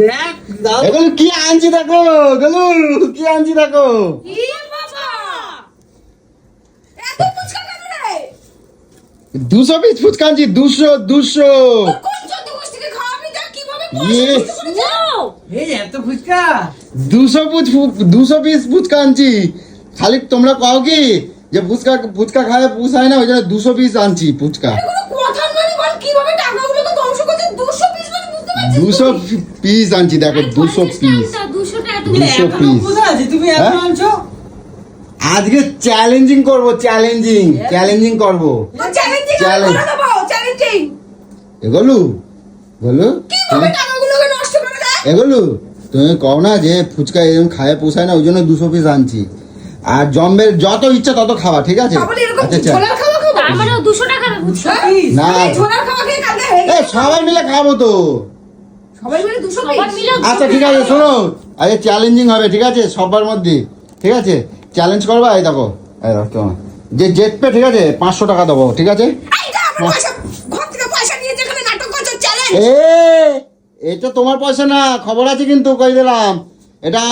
দেখ এগুলো কি আনছি দেখো? গলু কি আনছি দেখো? দুশো পিস ফুচকা আনছি দুশো দুশো। ইয়ে। এই এত দুশো পুচ দুশো পিস ফুচকা আনছি। খালি তোমরা কও কি যে ফুচকা ফুচকা খায় পুষায় না ওই জন্য দুশো পিস আনছি ফুচকা। দুশো পিস আনছি দেখো দুশো পিস দুশো এত হ্যাঁ? আনছো? আজকে চ্যালেঞ্জিং করব চ্যালেঞ্জিং চ্যালেঞ্জিং করব। এগুলো গলু এগুলো তুমি কও না যে ফুচকা এরকম খায় পোষায় না ওই জন্য দুশো পিস আনছি। আর জম্বের যত ইচ্ছা তত খাওয়া ঠিক আছে? আচ্ছা আচ্ছা। মানে পিস না। সবাই মিলে খাব তো। আচ্ছা ঠিক আছে শোনো। আগে চ্যালেঞ্জিং হবে ঠিক আছে? সবার মধ্যে ঠিক আছে? চ্যালেঞ্জ করবা? এই দেখো এই দেখো কেমন। যে জেতবে ঠিক আছে? পাঁচশো টাকা দেবো ঠিক আছে? এ এটা তোমার পয়সা না খবর আছে কিন্তু কই দিলাম এটা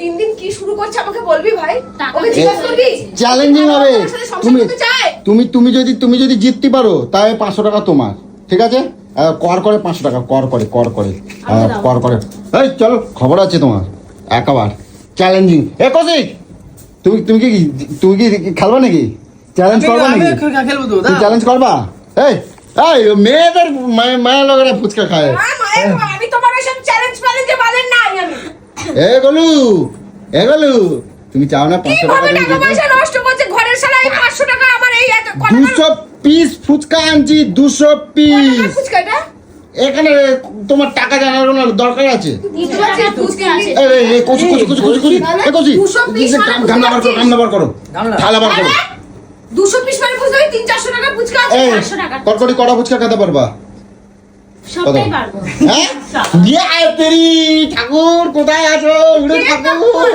দিন দিন কি শুরু করছে আমাকে বলবি ভাই? ওকে জিজ্ঞেস করবি? চ্যালেঞ্জিং হবে। তুমি তুমি তুমি যদি তুমি যদি জিততে পারো তাহলে পাঁচশো টাকা তোমার ঠিক আছে? কর করে পাঁচশো টাকা কর করে কর করে। কর করে। এই চলো খবর আছে তোমার একাবার। চ্যালেঞ্জিং এ কৌশিক তুমি তুমি কি তুমি কি খেলবা নাকি? চ্যালেঞ্জ করবা নাকি? তুমি চ্যালেঞ্জ করবা? এই এই মেয়েদের মায়ে- মায়ের লোকেরা ফুচকা খায়। আমি তোমার ওইসব চ্যালেঞ্জ চ্যালেঞ্জে বলেন নাই আমি। এ গলু এ গলু তুমি চাও না পাঁচশো টাকা নষ্ট করছে? ঘরের সালা এই পাঁচশো টাকা আমার এই এত কত দুশো পিস ফুচকা আনছি দুশো পিস এখানে তোমার টাকা জানার কোনো দরকার আছে। বুঝতে পারছিস ফুচকা আছে। এই, এই, এই, কচি, কচি, কচি, কচি, কচি, এই, কচি। দুশো piece এই, মানে গাম- গামলা বার করো, গামলা বার করো। থালা বার করো। দুশো পিস মানে বুঝতে তিন চারশো টাকা ফুচকা আছে এই, টাকা। কটকটি কটা ফুচকা খেতে পারবা? সবটাই পারব। হ্যাঁ? তেরি, ঠাকুর কোথায় আছো? ঠাকুর।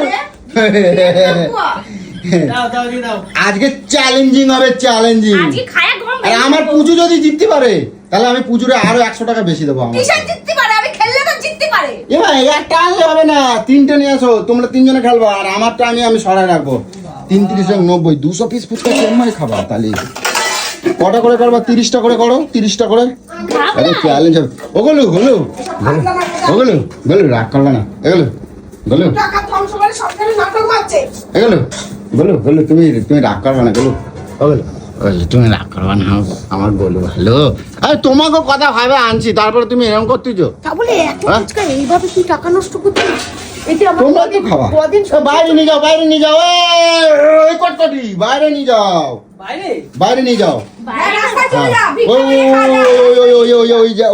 দাও আজকে চ্যালেঞ্জিং হবে চ্যালেঞ্জিং আজকে খায়া গম আর আমার পুজো যদি জিততে পারে তাহলে আমি পুজোরে আরও একশো টাকা বেশি দেবো আমার কিসের জিততে পারে? আমি খেললে তো জিততে পারে। এবার একটা আনলে হবে না। তিনটে নিয়ে আসো তোমরা তিনজনে খেলব আর আমারটা আমি আমি সরাই রাখব। তিন তিরিশ নব্বই দুশো পিস ফুচকা কেমন খাবা তাহলে। কটা করে করবা? তিরিশটা করে করো তিরিশটা করে। আরে চ্যালেঞ্জ হবে। ওগুলো হলো ওগুলো গেলো রাগ করবে না। এগুলো গেলো এগুলো গেলো গেলো তুমি তুমি রাগ করবে না। ওগুলো ওগুলো তুমি রাগ করবে না আমার বলো। ভালো আরে তোমাকে কথা ভাবে আনছি তারপরে তুমি এরকম করতেছো? তা বলে এত হ্যাঁ? এইভাবে তুই টাকা নষ্ট তোমরা কি কদিন বাইরে নিয়ে যাও বাইরে নিয়ে যাও। ওই কটকটি বাইরে নিয়ে যাও। বাইরে? বাইরে নিয়ে যাও।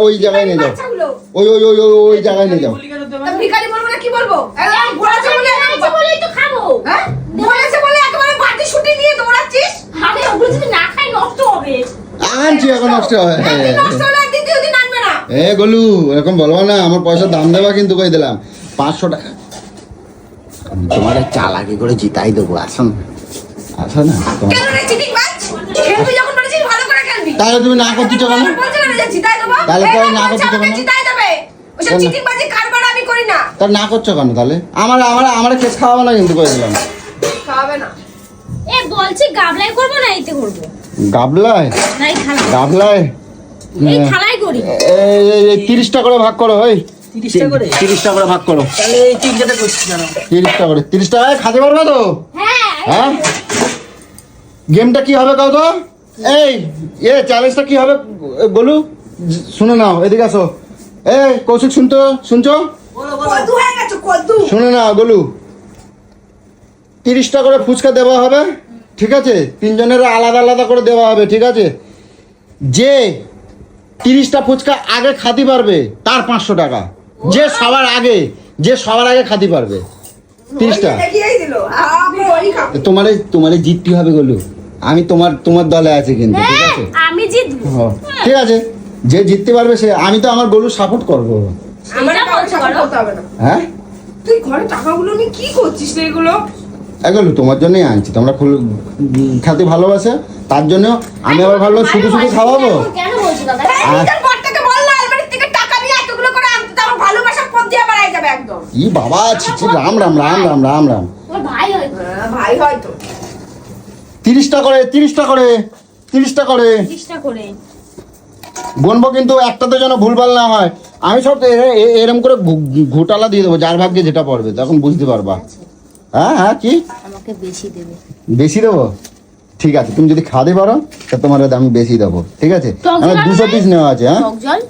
ওই জায়গায় নিয়ে যাও। ওই ওই ওই ওই ওই জায়গায় নিয়ে যাও। বলি কেন তা তোমার ভিখারি বলব না কি বলব? একদম ঘোরাছে বলে খাইছে বলেই তো খাব। হ্যাঁ? ঘোরাছে বলে একেবারে বাটি ছুটি নিয়ে দৌড়াচ্ছিস? আমি ওগুলো যদি না খাই নষ্ট হবে। আনছি এখন নষ্ট হয়। নষ্ট হলে দ্বিতীয় দিন আনবে না। এ গলু এরকম বলব না আমার পয়সার দাম দেবা কিন্তু কই দিলাম? পাঁচশো টাকা। আমি তোমার চালাকি করে জিতাই দেবো আসো না আসো না তোমার- কেন রে চিটিং বাজ? খেলবি যখন বলেছিস ভালো করে খেলবি। তাহলে তুমি না বলছে যে জিতাই দেবো। তাহলে পরে না বলছে করতে আমাকে দেবে না? জিতাই দেবে। ওসব কেন? চিটিং বাজি কারবার আমি করি না। তা না করছ কেন তাহলে? আমার আমার আমার কেস খাওয়াবো না কিন্তু করে দিলাম? না এ বলছি গাবলাই করব না এতে করব। গাবলায়? না এই থালা গাবলায়? এই থালাই করি। এই ভাগ করো ওই তিরিশটা করে? করে ভাগ করো। তাহলে এই তিনটাতে করছি কেন তিরিশটা করে। তিরিশ টাকায় খাতে পারবে তো? হ্যাঁ। হ্যাঁ? গেমটা কি হবে কাউ তো এই এ চ্যালেঞ্জটা কি হবে? এ, বলু শুনে নাও এদিকে আসো। এই কৌশিক শুনতো? শুনছো? বলো বলো। হয়ে শুনে নাও গলু। তিরিশটা করে ফুচকা দেওয়া হবে ঠিক আছে? তিনজনের আলাদা আলাদা করে দেওয়া হবে ঠিক আছে? যে তিরিশটা ফুচকা আগে খাতে পারবে তার পাঁচশো টাকা। যে সবার আগে যে সবার আগে খাতে পারবে। তিরিশটা। তোমার তোমার জিততে হবে গলু। আমি তোমার তোমার দলে আছি কিন্তু ঠিক হ্যাঁ আছে? আমি জিতবো। ঠিক আছে। যে জিততে পারবে সে আমি তো আমার গলু সাপোর্ট করব। আমার কাউকে সাপোর্ট করতে হবে না। হ্যাঁ? তুই ঘরে টাকাগুলো নিয়ে কি করছিস রে এগুলো? এগুলো তোমার জন্যই আনছি। তোমরা খুল- খেতে ভালোবাসে তার জন্য আমি আবার ভালো শুধু শুধু খাওয়াবো। তো ই বাবা ছি ছি, রাম রাম রাম রাম রাম রাম। হ্যাঁ, তিরিশটা করে তিরিশটা করে তিরিশটা করে। গুনবো কিন্তু একটাতে যেন ভুলভাল না হয়। আমি সব এরম করে ঘোটালা দিয়ে দেবো যার ভাগ্যে যেটা পড়বে তখন বুঝতে পারবা। হ্যাঁ হ্যাঁ কি? আমাকে বেশি দেবে। বেশি দেবো? ঠিক আছে তুমি যদি খাওয়াতে পারো তা তোমার আমি বেশি দেবো ঠিক আছে? আমার দুশো পিস নেওয়া আছে হ্যাঁ? টক জল?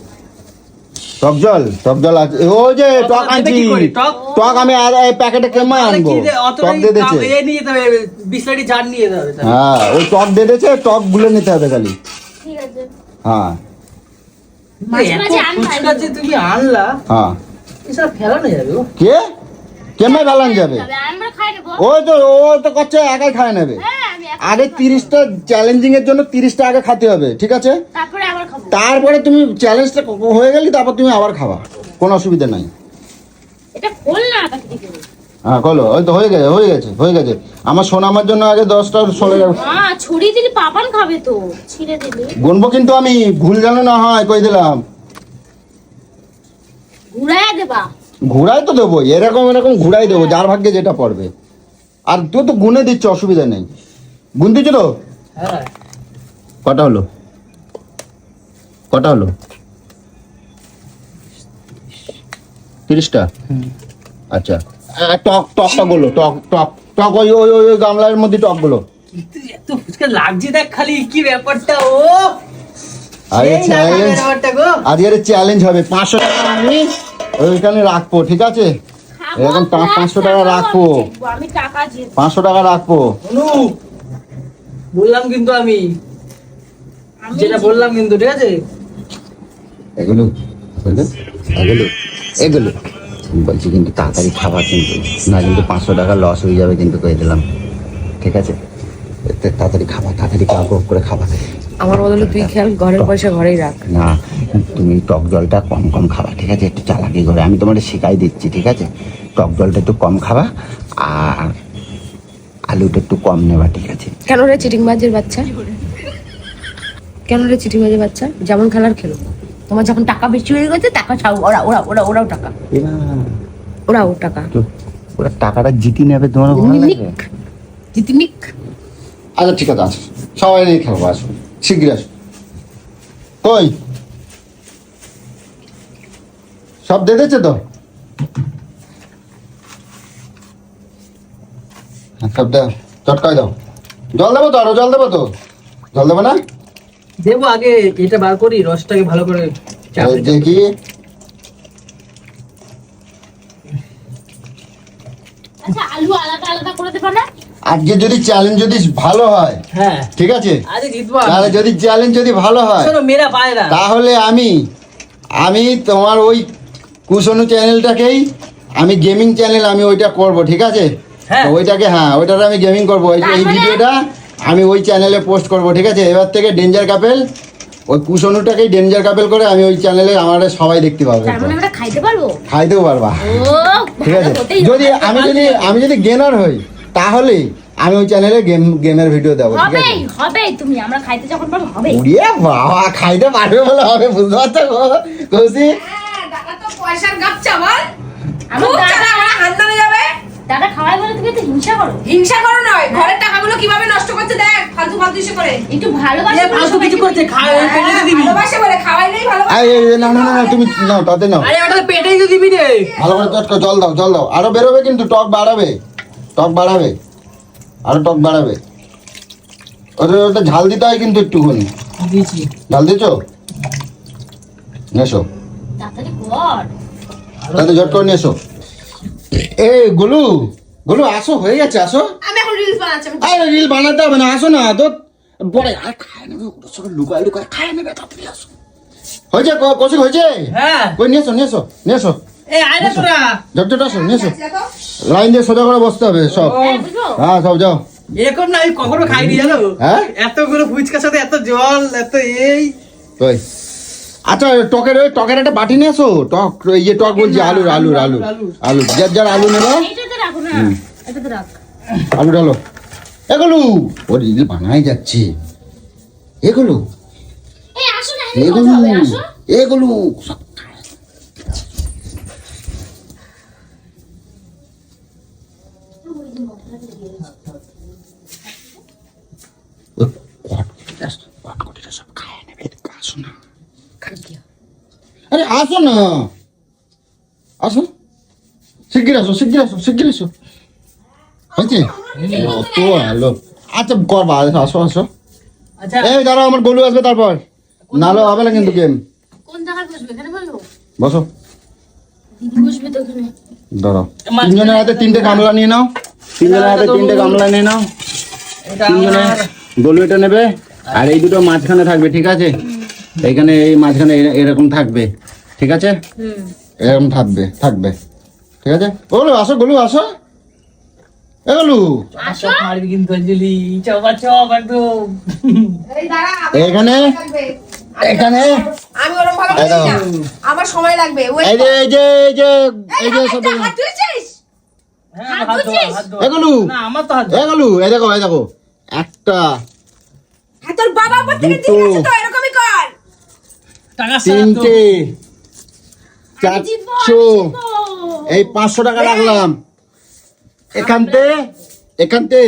টক জল টক জল আছে। ও যে টক আনছি। টক? টক আমি আর এই প্যাকেটে কেমন আনব? টক দিয়ে দিয়েছে। নিয়ে যেতে হবে বিসলারি জার নিয়ে যেতে হবে হ্যাঁ ওই টক দিয়ে দিয়েছে টকগুলো নিতে হবে খালি। ঠিক আছে। হ্যাঁ। মাঝে এত মাঝে আনবা যে তুমি আনলা হ্যাঁ। এসব ফেলানো যাবে কে? কেমন বেলান যাবে? ওই তো ও তো করছে একাই খায় নেবে। হ্যাঁ আগে তিরিশটা চ্যালেঞ্জিং এর জন্য তিরিশটা আগে খেতে হবে ঠিক আছে? তারপরে তুমি চ্যালেঞ্জটা হয়ে গেলি তারপর তুমি আবার খাবা। কোনো অসুবিধা নাই। খোল হ্যাঁ বলো ওই তো হয়ে গেছে হয়ে গেছে হয়ে গেছে। আমার সোনামার জন্য আগে দশটা ষোলো মা ছড়িয়ে দিলে পাপান খাবে তো ছিঁড়ে দিলে। গুনবো কিন্তু আমি ভুল জানো না হয় কই দিলাম? ঘুরাইয়া দেবা। ঘুরাই তো দেবো এরকম এরকম ঘুরাই দেবো যার ভাগ্যে যেটা পড়বে। আর তুই তো গুনে দিচ্ছ অসুবিধা নেই। গুন দিচ্ছ তো? হ্যাঁ। কটা হলো? কটা হলো? তিরিশটা? আচ্ছা। টক টকটা বলো টক টক টক ওই ওই ওই গামলার মধ্যে টকগুলো এত ফুচকা লাগছে দেখ খালি কি ব্যাপারটা ও! আরে চ্যালেঞ্জ ব্যাপারটা চ্যালেঞ্জ হবে পাঁচশো টাকা আমি ওইখানে রাখব ঠিক আছে? এরকম পাঁচ- পাঁচশো টাকা রাখব। পাঁচশো টাকা রাখব। বললাম কিন্তু আমি। আমি যেটা বললাম কিন্তু ঠিক আছে? এগুলো এগুলো এগুলো এগুলো। বলছি কিন্তু তাড়াতাড়ি খাবার কিন্তু না কিন্তু পাঁচশো টাকা লস হয়ে যাবে কিন্তু কয়ে দিলাম। ঠিক আছে? এতে তাড়াতাড়ি খাবার তাড়াতাড়ি কাপ করে খাবার। আমার বদলে তুই খেয়াল ঘরের পয়সা ঘরেই রাখ। না তুমি টক জলটা কম কম খাবা ঠিক আছে? একটু চালাকি করে। আমি তোমাকে শেখাই দিচ্ছি ঠিক আছে? টক জলটা একটু কম খাবা আর আলুটা একটু কম নেবা ঠিক আছে? কেন রে চিটিং বাজের বাচ্চা? কেন রে চিটিং বাজের বাচ্চা? যেমন খেলার খেলো। তোমার যখন টাকা বেশি হয়ে গেছে টাকা ছাও ওরা ওরা ওরা ওরাও টাকা। ওরাও টাকা। তো ওরা টাকাটা জিতি নেবে তোমার ভালো নিক জিতিনিক। আচ্ছা ঠিক আছে আসো। সবাই নিয়ে খেলব আসো। শিগগির আসো। কই? সব দিয়ে দিয়েছে তো? হ্যাঁ, সব দাও চটকাই দাও। জল দেবো তো আরও জল দেবো তো? জল দেবো না? দেবো আগে এটা বার করি রসটাকে ভালো করে দেখি আচ্ছা আলু আলাদা আলাদা করে দেবা না? আজকে যদি চ্যালেঞ্জ যদি ভালো হয় হ্যাঁ। ঠিক আছে। তাহলে যদি চ্যালেঞ্জ যদি ভালো হয় তাহলে আমি আমি তোমার ওই কুশনু চ্যানেলটাকেই আমি গেমিং চ্যানেল আমি ওইটা করব ঠিক আছে? হ্যাঁ। ওইটাকে হ্যাঁ ওইটাতে আমি গেমিং করব। এই এই ভিডিওটা আমি ওই চ্যানেলে পোস্ট করব ঠিক আছে? এবার থেকে ডেঞ্জার কাপেল ওই কুশনুটাকেই ডেঞ্জার কাপেল করে আমি ওই চ্যানেলে আমার সবাই দেখতে পাবো মানে খাইতে পারব? খাইতেও পারবা। ঠিক আছে? যদি আমি যদি আমি যদি গেনার হই তাহলে আমি ওই চ্যানেলে গেম গেমের ভিডিও দেবো ঠিক আছে? হবেই হবেই তুমি আমরা খাইতে যখন পারব হবে উড়িয়ে বাবা খাইতে পারবে বলে হবে বুঝতে পারছ? গো? কৌশিক হ্যাঁ দাদা তো পয়সার গাপচা বল। আমার দাদা আমার যাবে। দাদা খাওয়াই বলে তুমি তো হিংসা করো। হিংসা করো নয় ঘরের টাকাগুলো কীভাবে নষ্ট করছে দেখ ফালতু ফালতু ইসে করে। একটু ভালোবাসা এ ফালতু কিছু করছে খাওয়া পেটে তো দিবি। ভালোবাসে বলে খাওয়াইলেই ভালোবাসে। এই, এই, এই, না না না না, তুমি নাও তাতে নাও। আরে ওটা তো পেটেই তো দিবি রে। ভালো করে জল দাও জল দাও। আরও বেরোবে কিন্তু টক বাড়াবে। টক বাড়াবে আরও টক বাড়াবে। ওটা ওটা ঝাল দিতে হয় কিন্তু একটুখানি। ঝাল দিছো এসো তাড়াতাড়ি কর। তাতে ঝট করে নিয়ে এসো এ গোলু গোলু আসো হয়ে গেছে আসো। আমি এখন রিলস বানাচ্ছি আরে রিল বানাতে হবে না আসো না তো পরে আর খায় নেবে ওটার সঙ্গে লুকায় লুকায় খায় নেবে তাড়াতাড়ি আসো। হয়েছে ক- কৌশিক হয়েছে? হ্যাঁ। কই নিয়ে এসো নিয়ে আসো নিয়ে এসো। লাইন দিয়ে সোজা করে বসতে হবে সব। হ্যাঁ, সব যাও। এরকম না আমি কখনো খাইনি জানো? হ্যাঁ? এতগুলো ফুচকার সাথে এত জল এত এই। আচ্ছা টকের ওই টকের একটা বাটি নিয়ে টক টক বলছি আলুর আলুর আলু আলু যার যার আলু নেবে। এইটাতে রাখো না এটাতে রাখ। আলু ঢালো এগুলো ও রিল বানাই যাচ্ছে। এগুলো এই আসো না এখানে এগুলো এগুলো সব আরে আসো না। আসো। শিগগির আসো শিগগির আসো শিগগির আসো। হয়েছে? কত আলো। আচ্ছা করবা আসো আসো আচ্ছা। এই দাঁড়াও আমার গলু আসবে তারপর। নালো হবে না কিন্তু গেম। কোন জায়গায় বসবে? এখানে বসো। দিদি বসবে তো এখানে। দাঁড়াও। তিনজনের হাতে তিনটে গামলা নিয়ে নাও। তিনজনের হাতে তিনটে গামলা নিয়ে নাও। এটা তিনজনে গলু এটা নেবে। আর এই দুটো মাঝখানে থাকবে ঠিক আছে? এইখানে এই মাঝখানে এরকম থাকবে ঠিক আছে এরকম থাকবে থাকবে ঠিক আছে গলু আসো গলু আসো এ গলু চপ মারবি কিন্তু অঞ্জলি চপা চপ একদম এই দাঁড়া, এখানে এখানে আমি ওরম ভাবে না। দেখো। আমার সময় লাগবে ওই এই যে এই যে এই যে এই যে সব হাত ধুয়েছিস? হ্যাঁ হাত হাত ধোয়া, ধুচ্ছিস? হাত ধোয়া। এগুলো না আমার তো হাত এ এই দেখো এই দেখো একটা হ্যাঁ, তোর বাবা উপর থেকে দুটো। তো, তিনটে। চারশো। এই পাঁচশো টাকা রাখলাম। এখানতে এখানতে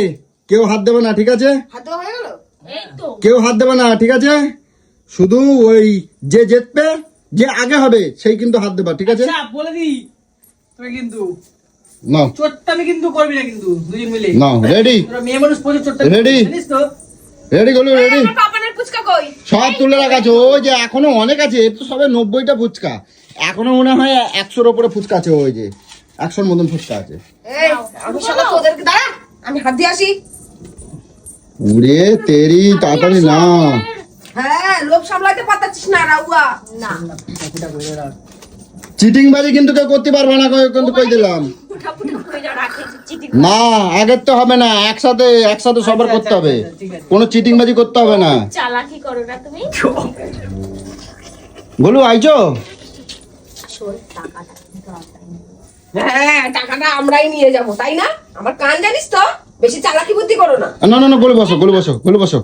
কেউ হাত দেবে না ঠিক আছে? হাত ধোয়া হয়ে গেল? এই তো। কেউ হাত দেবে না ঠিক আছে? শুধু ওই যে জিতবে যে আগে হবে সেই কিন্তু হাত দেবা ঠিক আছে? আচ্ছা বলে দি তুমি কিন্তু। নাও। চোট্টামি কিন্তু করবি না কিন্তু দুজন মিলে। নাও রেডি মেয়ে মানুষ প্রচুর রেডি গলু রেডি পাপানের ফুচকা কই? সব তুলে রাখা আছে। ওই যে এখনও অনেক আছে এ তো সবে নব্বইটা ফুচকা। এখনও মনে হয় একশোর ওপরে ফুচকা আছে ওই যে একশোর মতন ফুচকা আছে। আমি শালা তোদেরকে- দাঁড়া, আমি হাত দিয়ে আসি। উড়ে তেরি তাড়াতাড়ি না। হ্যাঁ লোভ সামলাতে পারতাছিস না রাউয়া। না। চিটিং বাজি কিন্তু কেউ করতে পারবে না কই- কিন্তু কই দিলাম। না আগের তো হবে না। একসাথে একসাথে সবার আচ্ছা, করতে হবে। আচ্ছা, আচ্ছা। কোনো চিটিং বাজি করতে হবে না। চালাকি করো না তুমি। বলু আইছো? হ্যাঁ টাকাটা আমরাই নিয়ে যাব তাই না? আমার কান জানিস তো বেশি চালাকি বুদ্ধি করো না। না না বসো গলু বসো গলু বসো।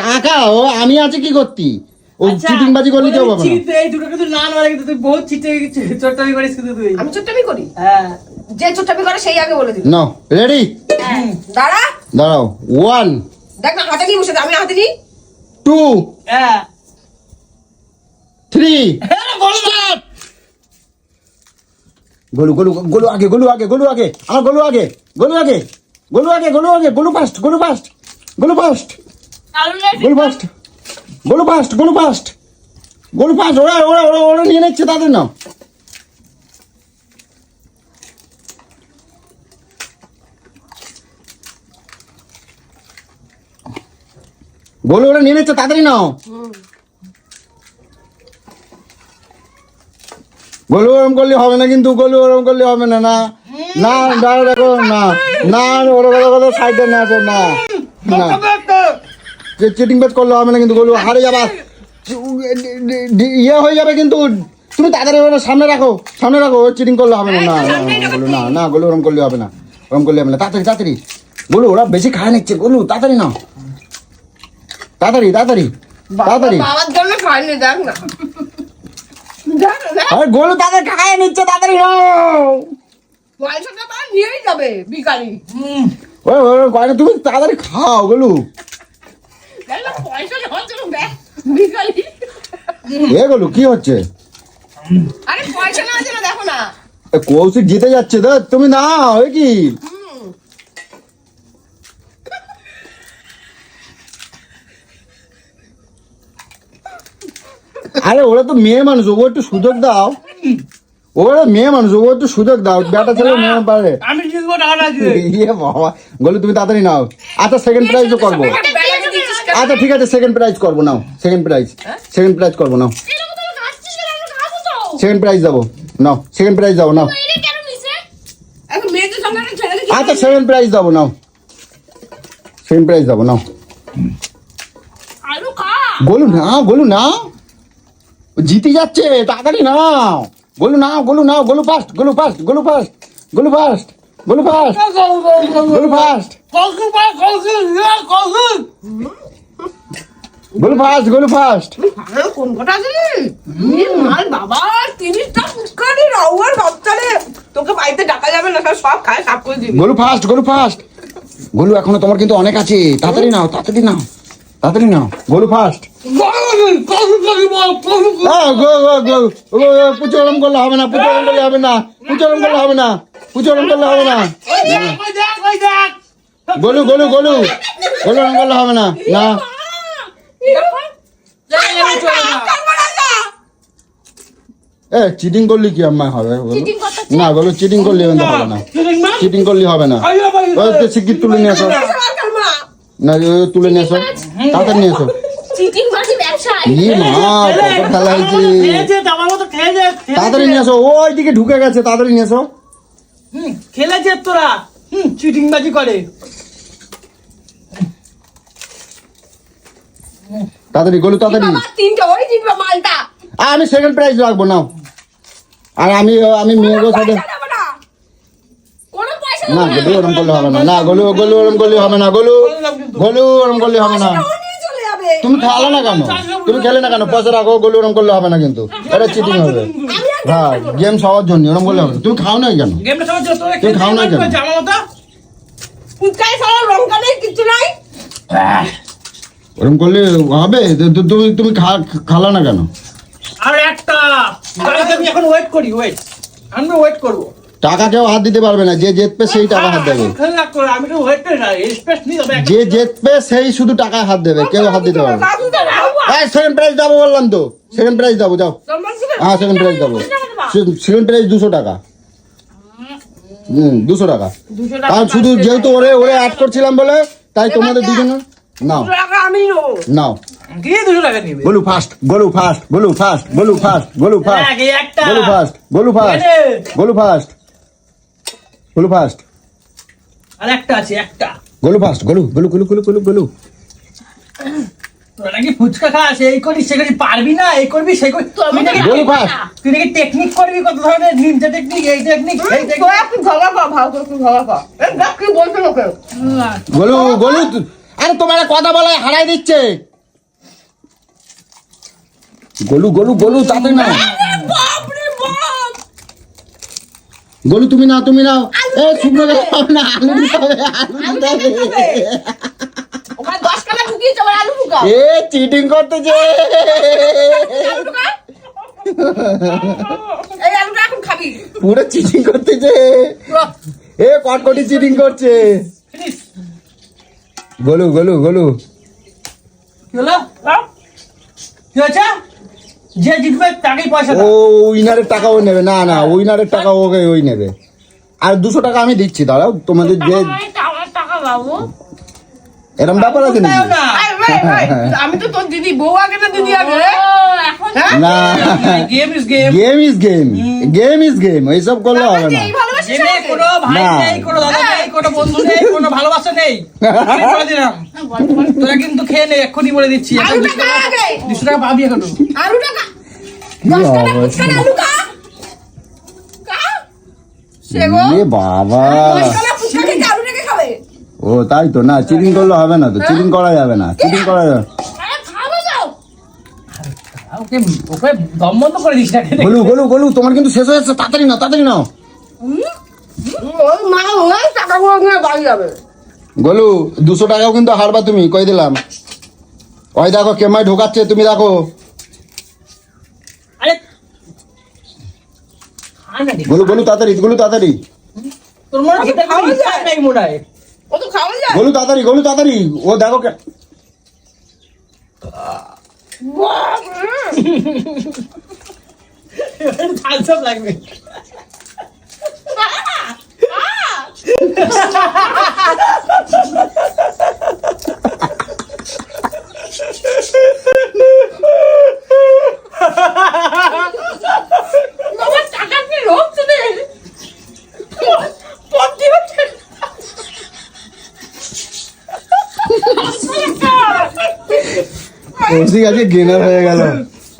টাকা? ও আমি আছে কি করতি? ও আচ্ছা, চিটিং করলে কেউ বলে পাবে না এই দুটো কিন্তু না মারে কিন্তু তুই বহুত চিটে চোট্টামি করিস কিন্তু তুই। আমি চোট্টামি করি হ্যাঁ। যে করে সেই আগে বলে দিবি। নাও রেডি দাঁড়া। দাঁড়াও ওয়ান দেখ না হাতে নিয়ে বসে আমি হাতে নিই টু হ্যাঁ। থ্রি হ্যাঁ, বল না। গলু গলু গলু আগে গলু আগে গলু আগে আমার গলু আগে গলু আগে গলু আগে গলু আগে Golu fast Golu fast Golu fast Golu fast Golu fast Golu fast Golu fast ওরা ওরা ওরা ওরা নিয়ে নিচ্ছে তাদের নাম গলু ওরা নিয়ে নিচ্ছে, তাড়াতাড়ি নাও। গলু ওরম করলে হবে না কিন্তু, গলু ওরম করলে হবে না না। না দাঁড়া দেখো, না না, ওরা কথা সাইডে না আসো, না না। চিটিং ব্যাচ করলে হবে না কিন্তু, গলু হারে যাবা। ইয়ে হয়ে যাবে কিন্তু, তুমি তাড়াতাড়ি সামনে রাখো সামনে রাখো চিটিং করলে হবে না না গলু, না না, গলু ওরম করলে হবে না, ওরম করলে হবে না, তাড়াতাড়ি তাড়াতাড়ি। গলু, ওরা বেশি খায় নিচ্ছে, গলু, তাড়াতাড়ি না তাড়াতাড়ি তাড়াতাড়ি তাড়াতাড়ি। বাবার জন্য খাইনি দেখ না। দেখ না, আরে গলু তাদের খায় নিচ্ছে তাড়াতাড়ি নাও। পয়সাটা তো নিয়েই যাবে বিকালি। ওই ওই ওই তুমি তাড়াতাড়ি খাও গলু। পয়সা নেওয়ার জন্য এ গলু কি হচ্ছে? আরে পয়সা নেওয়ার দেখো না। কৌশিক জিতে যাচ্ছে তো তুমি না ওই কি? আরে ওরা তো মেয়ে মানুষ ও একটু সুযোগ দাও। ওরা মেয়ে মানুষ ও একটু সুযোগ দাও বেটা ছেলে মেয়ে পারে। আমি জিতবো টাকাটা ইয়ে বাবা গলু তুমি তাড়াতাড়ি নাও। আচ্ছা সেকেন্ড প্রাইজও করব? আচ্ছা ঠিক আছে সেকেন্ড প্রাইজ করব নাও সেকেন্ড প্রাইজ সেকেন্ড প্রাইজ করব নাও। সেকেন্ড প্রাইজ যাব নাও সেকেন্ড প্রাইজ যাব নাও। আচ্ছা সেকেন্ড প্রাইজ যাব নাও। সেকেন্ড প্রাইজ যাব নাও। গোলু না গোলু না জিতে যাচ্ছে তাড়াতাড়ি নাও। গোলু নাও গোলু নাও Golu fast Golu fast Golu fast Golu fast Golu fast Golu fast Golu fast Golu fast কোন ই মাল বাবা তিরিশটা ফুচকারি রাউয়ার বাচ্চারে। তোকে বাড়িতে ডাকা যাবে না সব সব খায় সাফ করে দিবি। গোলু ফাস্ট গোলু ফাস্ট গোলু এখনও তোমার কিন্তু অনেক আছে তাড়াতাড়ি নাও তাড়াতাড়ি নাও। তাড়াতাড়ি নাও গোলু ফাস্ট পুচরম করলে হবে না পুচরম করলে হবে না পুচরম করলে হবে না পুচরম করলে হবে না। গোলু গোলু গোলু। গোলু রং করলে হবে না না। এ চিটিং করলে কি আমার হবে? না গোলু চিটিং করলে কিন্তু হবে না। চিটিং করলে হবে না। ওই তো শিগগির তুলে নিয়ে আসো। না তুলে নিয়ে আসো। তাড়াতাড়ি নিয়ে আসো। তাড়াতাড়ি নিয়ে আসো। ওই দিকে ঢুকে গেছে তাড়াতাড়ি নিয়ে আসো। খেলেছে তোরা। হুম চিটিং বাজি করে। তাড়াতাড়ি গোলু তাড়াতাড়ি। তিনটা ওই জিতবে মালটা। আর আমি সেকেন্ড প্রাইজ রাখব নাও। আর আমি আমি মেয়েদের সাথে না গলু ওরম করলে হবে না। না গলু গলু ওরম করলে হবে না গলু। গলু ওরম করলে হবে না। তুমি খেলে না কেন? তুমি খেলে না কেন? পয়সা রাখো গলু ওরম করলে হবে না কিন্তু। এটা চিটিং হবে। হ্যাঁ গেম সবার জন্য ওরম করলে হবে তুমি খাও না কেন? তুই খাও না কেন? নাই ওরম করলে হবে। তুমি তুমি খা- খালা না কেন? আর একটা আমি এখন ওয়েট করি ওয়েট আমি ওয়েট করব। টাকা কেউ হাত দিতে পারবে না যে জিতবে সেই টাকা হাত দেবে। স্পেস নিয়ে যাবে যে জিতবে সেই শুধু টাকায় হাত দেবে কেউ হাত দিতে পারবে হ্যাঁ সেকেন্ড প্রাইজ যাব বললাম তো সেকেন্ড প্রাইজ যাব যাও। হ্যাঁ সেকেন্ড প্রাইজ যাব সেকেন্ড প্রাইজ দুশো টাকা। হুম দুশো টাকা। কারণ শুধু যেহেতু ওরে ওরে অ্যাড করছিলাম বলে তাই তোমাদের দুজনে নাও। টাকা নাও। টাকা Golu fast Golu fast Golu fast Golu fast Golu fast Golu fast Golu fast Golu fast Golu fast আর একটা আছে একটা। গোলু ফাস্ট গোলু গোলু গোলু গোলু গোলু গোলু। তোরা নাকি ফুচকা খাস? এই করিস সে করিস পারবি না? এই করবি সেই করবি। তুই নাকি গোলু ফাস্ট তুই নাকি টেকনিক করবি? কত ধরনের নিনজা টেকনিক এই টেকনিক টেকনিক ভালো করে একটু ভালো কর। এই দেখ কি বলছে লোকে। গোলু গোলু আরে তোমার কথা বলে হারাই দিচ্ছে। গোলু গোলু গোলু তাতে না। বাপ গোলু তুমি না তুমি নাও। এ শুকনো গেলে হবে না আলু দিতে হবে আলু দিতে হবে। এ চিটিং এখন খাবি। পুরো চিটিং করতেছে। এ কটকটি চিটিং করছে। গোলু গোলু গোলু। কি হলো? কি হয়েছে? যে জিতবে তাকেই পয়সা ও উইনারের টাকা ও নেবে। না না উইনারের টাকা ওকে ওই নেবে। আর দুশো টাকা আমি দিচ্ছি দাঁড়াও। তোমাদের যে টাকা বাবু। এরম ব্যাপার আছে নাকি? না। আমি তো তোর দিদি বউ আগে না দিদি আগে? হ্যাঁ? না। Game is game game is game game is game এইসব করলে হবে না। এই ভালোবাসিস গেমে আমাকে? কোনো ভাই নেই কোনো দাদা নেই কোনো বন্ধু নেই কোনো ভালোবাসা নেই। আমি বলে দিলাম তোরা কিন্তু খেয়ে নে এক্ষুনি বলে দিচ্ছি। দুশো টাকা- পাবি এখন। টাকা বাবা দশ টাকা ফুচকা খেতে আলুটাকে খাবে ও তাই তো? না চিটিং করলে হবে না তো। চিটিং করা যাবে না। চিটিং করা যাবে আরে খাব যাও। ওকে ওকে দম বন্ধ করে দিস না গোলু গোলু গোলু তোমার কিন্তু শেষ হয়ে যাচ্ছে। তাড়াতাড়ি নাও তাড়াতাড়ি নাও। গোলু দুশো টাকাও কিন্তু হারবা তুমি কই দিলাম? ওই দেখো কেমাই ঢোকাচ্ছে তুমি দেখো। গোলু গোলু তাড়াতাড়ি গোলু তাড়াতাড়ি। তোর মনে হয়। ও তো খাওয়া যায়। গোলু তাড়াতাড়ি গোলু তাড়াতাড়ি। ও দেখো কে লাগবে কৌশিক আজকে গেনার হয়ে গেল।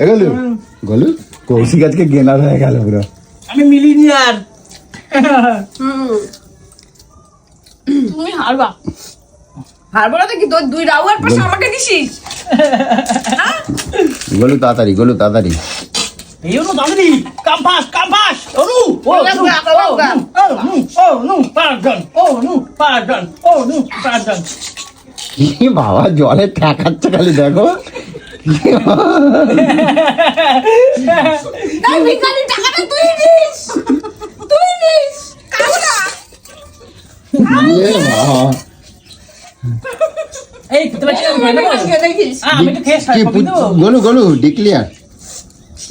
এগুলো গলু? কৌশিক আজকে গেনার হয়ে গেল পুরো। আমি মিলিনিয়ার তুমি হারবা। হারবো না তো কি? তোর দুই রাউয়ার পাশে আমাকে দিছিস? গলু তাড়াতাড়ি গলু তাড়াতাড়ি। লাগবে, নু আঁকা ও লাগবে। নু ও নু ও নু পার্ডন ও কি বাবা জলে ঠেকাচ্ছে খালি দেখো। গলু গলু ডিক্লিয়ার।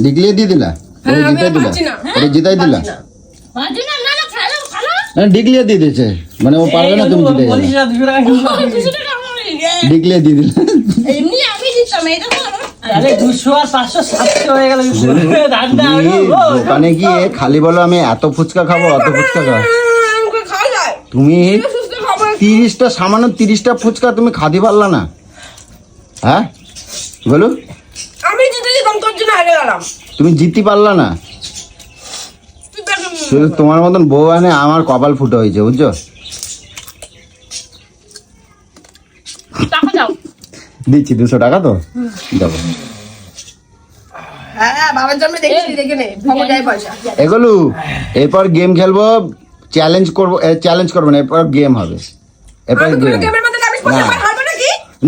ডিক্লিয়ার দিয়ে দিলা? হ্যাঁ, জিতাই দিলা। ওরে জিতাই দিলা? পারছি না। পাঁচজন না না খেলো খেলো। না ডিক্লিয়ার দিয়ে দিয়েছে। মানে ও পারবে না তুমি জিতে গেলে। দিয়ে দিলা এমনি আমি দিতাম এটা হয়ে দোকানে গিয়ে খালি বলো আমি এত ফুচকা খাব অত ফুচকা খাব। তুমি তিরিশটা সামান্য তিরিশটা ফুচকা তুমি খাদি পারলা না? হ্যাঁ? বলো। আমি জিতে যেতাম তোর জন্য হেরে গেলাম। তুমি জিততে পারলা না? শুধু তোমার মতন বউ আনে আমার কপাল ফুটো হয়েছে বুঝছ টাকা দাও দিচ্ছি দুশো টাকা তো? দেবো হ্যাঁ পয়সা। এগুলো এরপর গেম খেলব চ্যালেঞ্জ করব চ্যালেঞ্জ করব না এরপর গেম হবে। এরপর গেম না।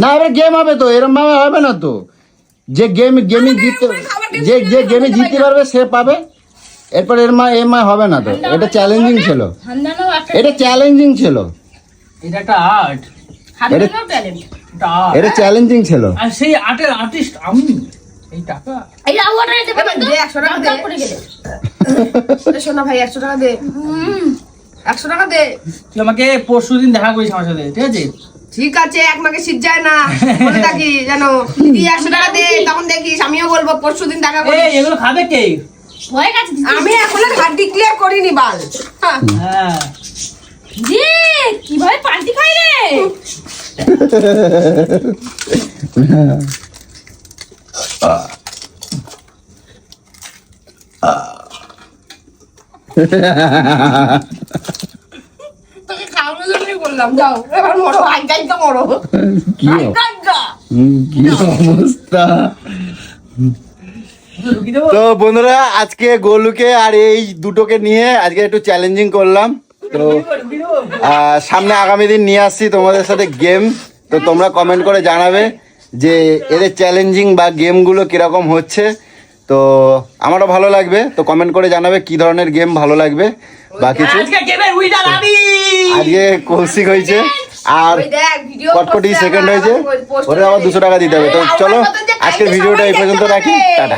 না এবার গেম হবে তো এরম ভাবে হবে না তো। যে গেম গেমে জিততে যে যে গেমে জিততে পারবে সে পাবে। এরপর এর মা এর মা হবে না তো। এটা চ্যালেঞ্জিং ছিল এটা চ্যালেঞ্জিং ছিল এটা একটা আর্ট এটা। এটা চ্যালেঞ্জিং ছিল। আর সেই আর্টের আর্টিস্ট আমি। এই টাকা। এই লাউয়াটা নিতে পারবে দে, একশো টাকা দে। করে গেলে। সোনা ভাই একশো টাকা দে। একশো টাকা দে। তুই আমাকে পরশু দিন দেখা করিস আমার সাথে ঠিক আছে? ঠিক আছে এক মাকে শীত যায় না। বলে থাকি জানো তুই একশো টাকা দে তখন দেখিস আমিও বলব পরশু দিন দেখা করি এগুলো খাবে কে? আমি এখন হাত ডিক্লিয়ার করিনি বাল। হ্যাঁ। জি কীভাবে পাল্টি খাই রে? তোকে খাওয়ানোর জন্যই বললাম যাও। এবার মরো আজ্ঞাই তো মরো। কি অব- কি অবস্থা? তো বন্ধুরা আজকে গোলুকে আর এই দুটোকে নিয়ে আজকে একটু চ্যালেঞ্জিং করলাম। তো সামনে আগামী দিন নিয়ে আসছি তোমাদের সাথে গেম। তো তোমরা কমেন্ট করে জানাবে যে এদের চ্যালেঞ্জিং বা গেমগুলো কীরকম হচ্ছে। তো আমারও ভালো লাগবে। তো কমেন্ট করে জানাবে কি ধরনের গেম ভালো লাগবে বা কিছু। আজকে কৌশিক হয়েছে। আর কটকটি সেকেন্ড হয়েছে। ওরে আবার দুশো টাকা দিতে হবে। তো চলো আজকের ভিডিওটা এই পর্যন্ত রাখি। টাটা।